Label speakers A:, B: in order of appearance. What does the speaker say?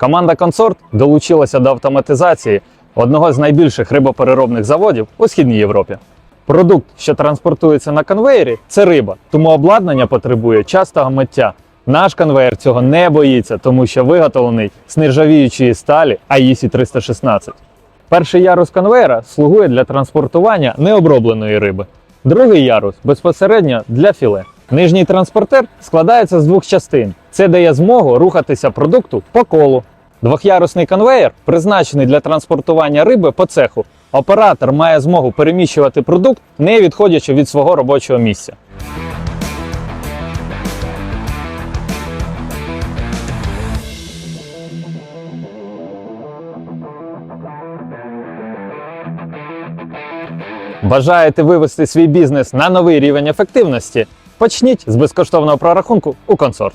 A: Команда Консорт долучилася до автоматизації одного з найбільших рибопереробних заводів у східній Європі. Продукт, що транспортується на конвеєрі, це риба, тому обладнання потребує частого миття. Наш конвеєр цього не боїться, тому що виготовлений з нержавіючої сталі AISI 316. Перший ярус конвеєра слугує для транспортування необробленої риби. Другий ярус безпосередньо для філе. Нижній транспортер складається з двох частин. Це дає змогу рухатися продукту по колу. Двохярусний конвеєр призначений для транспортування риби по цеху. Оператор має змогу переміщувати продукт, не відходячи від свого робочого місця. Бажаєте вивести свій бізнес на новий рівень ефективності? Почніть з безкоштовного прорахунку у консорт.